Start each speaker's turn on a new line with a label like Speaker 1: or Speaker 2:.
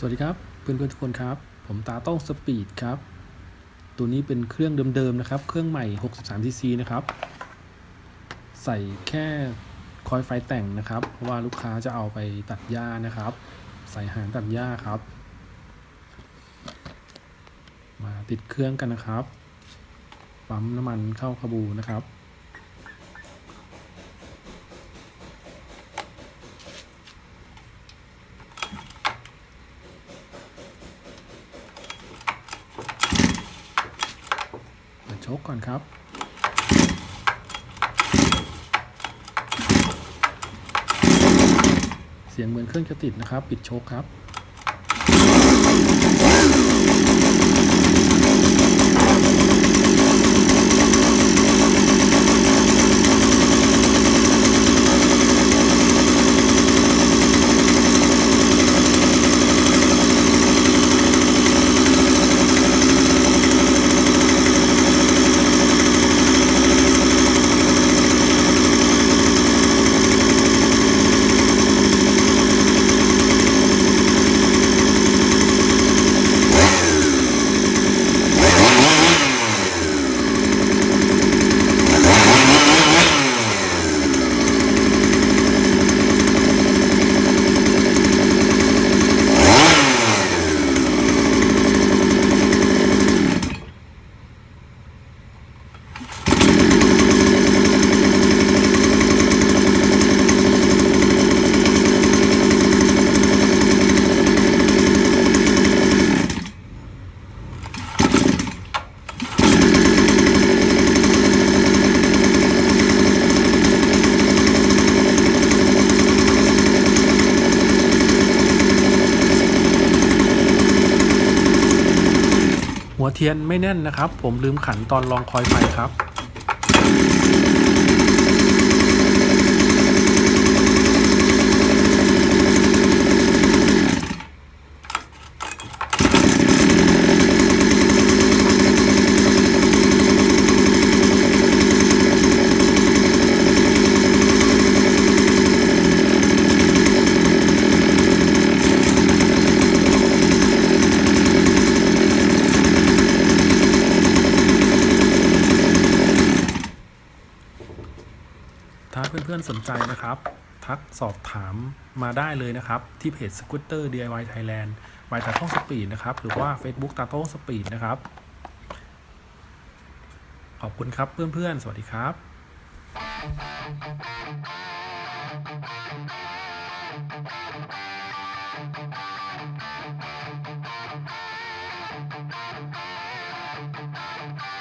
Speaker 1: สวัสดีครับเพื่อนๆทุกคนครับ ผมตาต้องสปีดครับ ตัวนี้เป็นเครื่องเดิมๆนะครับ เครื่องใหม่ 63 cc นะครับ ใส่แค่คอยไฟแต่งนะครับ เพราะว่าลูกค้าจะเอาไปตัดหญ้านะครับ ใส่หางตัดหญ้าครับ มาติดเครื่องกันนะครับ ปั๊มน้ำมันเข้าคาบูนะครับ เปิดโชกก่อนครับเสียงเหมือนเครื่องจะติดนะครับ ปิดโชคครับ หัวเทียนไม่แน่นนะครับ ผมลืมขันตอนลองคอยไฟครับ เพื่อนๆสนใจนะครับ ทักสอบถามมาได้เลยนะครับ ที่เพจสกูตเตอร์ DIY Thailand บายตท้องสปีดนะครับ หรือว่า Facebook ตาโต้สปีดนะครับ ขอบคุณครับเพื่อนๆ สวัสดีครับ